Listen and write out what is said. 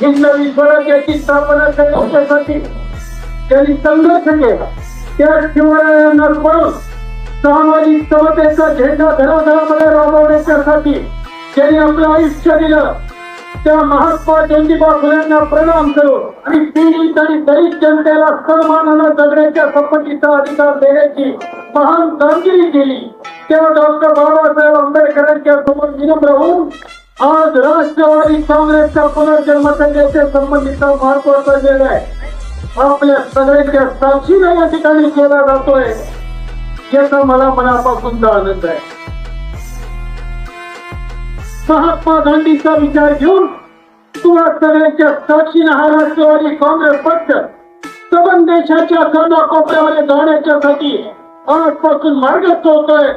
हिंदवी स्वराज्याची स्थापना करण्यासाठी त्यांनी संघर्ष केला त्या शिवरायांना पळून सामाजिक समतेचा झेंडा घराघरामध्ये राबवण्याच्यासाठी त्यांनी आपलं आयुष्य दिलं. त्या महात्मा ज्योतिबा फुल्यांना प्रणाम करू आणि पीडित आणि दलित जनतेला सन्मानानं जगण्याच्या संपत्तीचा अधिकार देण्याची महान कामगिरी केली. त्या डॉक्टर बाबासाहेब आंबेडकरांच्या समोर विनम्र होऊन आज राष्ट्रवादी काँग्रेसच्या पुनर्जन्माच्या संबंधीचा महत्त्वाचा निर्णय आपल्या सगळ्यांच्या साक्षीने या ठिकाणी केला जातोय याचा मला मनापासून आनंद आहे. महात्मा गांधीचा विचार घेऊन तुला सगळ्यांच्या साक्षीने हा राष्ट्रवादी काँग्रेस पक्ष सबन देशाच्या कानाकोपऱ्यामध्ये जाण्याच्यासाठी आजपासून मार्ग होतोय